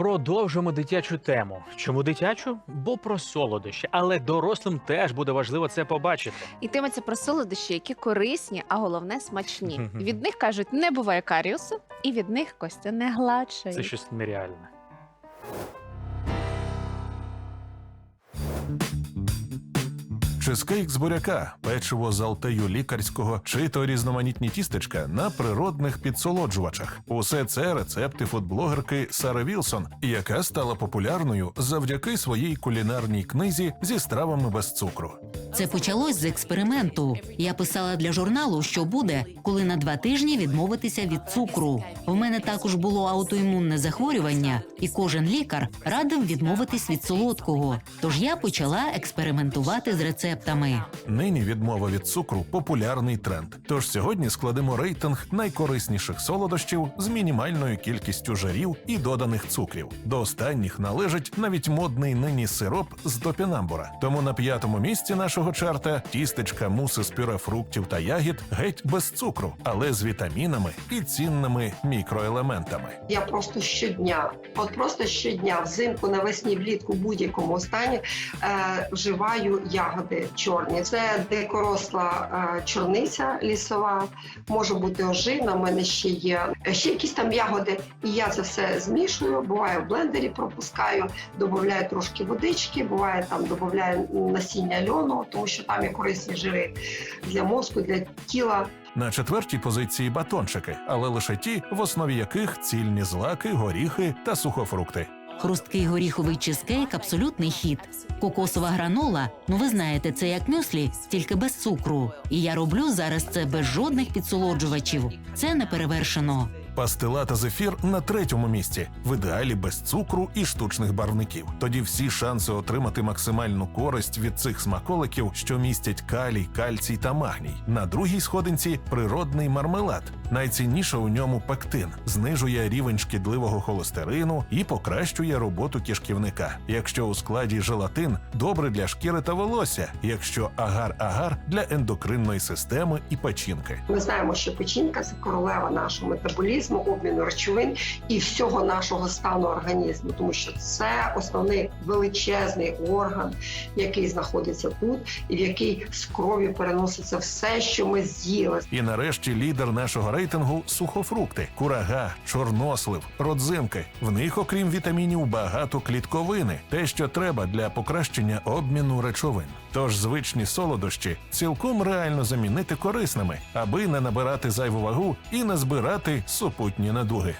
Продовжуємо дитячу тему. Чому дитячу? Бо про солодощі, але дорослим теж буде важливо це побачити. І Йтиметься про солодощі, які корисні, а головне смачні. Від них кажуть, не буває каріусу, і від них Костя не гладшає. Це щось нереальне. Чизкейк з буряка, печиво з алтею лікарського чи то різноманітні тістечка на природних підсолоджувачах. Усе це рецепти фудблогерки Сари Вілсон, яка стала популярною завдяки своїй кулінарній книзі зі стравами без цукру. Це почалось з експерименту. Я писала для журналу, що буде, коли на два тижні відмовитися від цукру. В мене також було аутоімунне захворювання, і кожен лікар радив відмовитись від солодкого. Тож я почала експериментувати з рецептами. Нині відмова від цукру популярний тренд. Тож сьогодні складемо рейтинг найкорисніших солодощів з мінімальною кількістю жирів і доданих цукрів. До останніх належить навіть модний нині сироп з топінамбура. Тому на п'ятому місці нашого чарта тістечка муси з пюре фруктів та ягід геть без цукру, але з вітамінами і цінними мікроелементами. Я просто щодня, от просто щодня, взимку, навесні, влітку, будь-якому стані е, вживаю ягоди чорні. Це дикоросла е, чорниця лісова, може бути ожина. в мене ще є е, ще якісь там ягоди. І я це все змішую. Буває в блендері пропускаю, додаю трошки водички, буває там додаю насіння льону, тому що там є корисні жири для мозку, для тіла. На четвертій позиції батончики, але лише ті, в основі яких цільні злаки, горіхи та сухофрукти. Хрусткий горіховий чизкейк абсолютний хід. Кокосова гранола, ну ви знаєте, це як мюслі, тільки без цукру. І я роблю зараз це без жодних підсолоджувачів. Це не перевершено. Пастила та зефір на третьому місці, в ідеалі без цукру і штучних барвників. Тоді всі шанси отримати максимальну користь від цих смаколиків, що містять калій, кальцій та магній. На другій сходинці природний мармелад. Найцінніше у ньому пектин, знижує рівень шкідливого холестерину і покращує роботу кишківника. Якщо у складі желатин, добре для шкіри та волосся, якщо агар-агар для ендокринної системи і печінки. Ми знаємо, що печінка це королева нашого метаболізму, обміну речовин і всього нашого стану організму, тому що це основний величезний орган, який знаходиться тут, і в який з крові переноситься все, що ми з'їли. І нарешті лідер нашого рейтингу сухофрукти, курага, чорнослив, родзинки. В них, окрім вітамінів, багато клітковини, те, що треба для покращення обміну речовин. Тож звичні солодощі цілком реально замінити корисними, аби не набирати зайву вагу і не збирати супутні надуги.